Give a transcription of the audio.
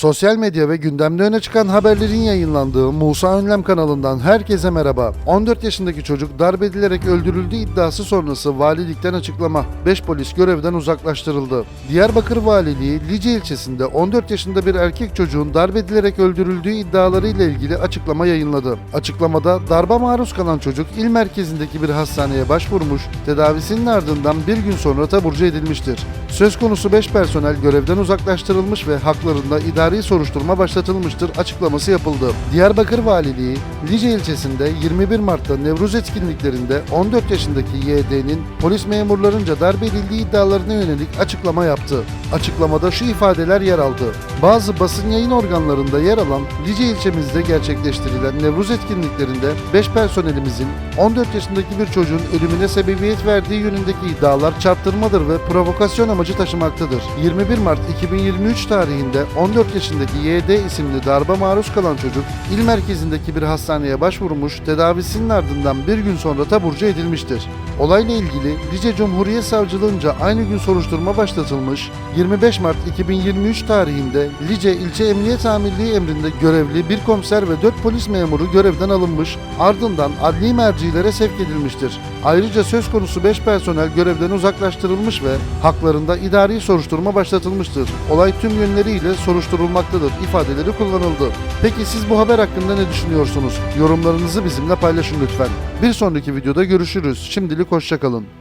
Sosyal medya ve gündemde öne çıkan haberlerin yayınlandığı Musa Önlem kanalından herkese merhaba. 14 yaşındaki çocuk darp edilerek öldürüldüğü iddiası sonrası valilikten açıklama. 5 polis görevden uzaklaştırıldı. Diyarbakır Valiliği Lice ilçesinde 14 yaşında bir erkek çocuğun darp edilerek öldürüldüğü iddialarıyla ilgili açıklama yayınladı. Açıklamada darba maruz kalan çocuk il merkezindeki bir hastaneye başvurmuş, tedavisinin ardından bir gün sonra taburcu edilmiştir. Söz konusu 5 personel görevden uzaklaştırılmış ve haklarında idari soruşturma başlatılmıştır açıklaması yapıldı. Diyarbakır Valiliği, Lice ilçesinde 21 Mart'ta Nevruz etkinliklerinde 14 yaşındaki YD'nin polis memurlarınca darp edildiği iddialarına yönelik açıklama yaptı. Açıklamada şu ifadeler yer aldı. Bazı basın yayın organlarında yer alan Lice ilçemizde gerçekleştirilen Nevruz etkinliklerinde 5 personelimizin 14 yaşındaki bir çocuğun ölümüne sebebiyet verdiği yönündeki iddialar çarptırmadır ve provokasyon amacı taşımaktadır. 21 Mart 2023 tarihinde 14 yaşındaki YD isimli darba maruz kalan çocuk il merkezindeki bir hastaneye başvurmuş, tedavisinin ardından bir gün sonra taburcu edilmiştir. Olayla ilgili Lice Cumhuriyet Savcılığınca aynı gün soruşturma başlatılmış, 25 Mart 2023 tarihinde Lice İlçe Emniyet Amirliği emrinde görevli bir komiser ve 4 polis memuru görevden alınmış, ardından adli mercilere sevk edilmiştir. Ayrıca söz konusu 5 personel görevden uzaklaştırılmış ve haklarında idari soruşturma başlatılmıştır. Olay tüm yönleriyle soruşturulmaktadır ifadeleri kullanıldı. Peki siz bu haber hakkında ne düşünüyorsunuz? Yorumlarınızı bizimle paylaşın lütfen. Bir sonraki videoda görüşürüz. Şimdilik hoşçakalın.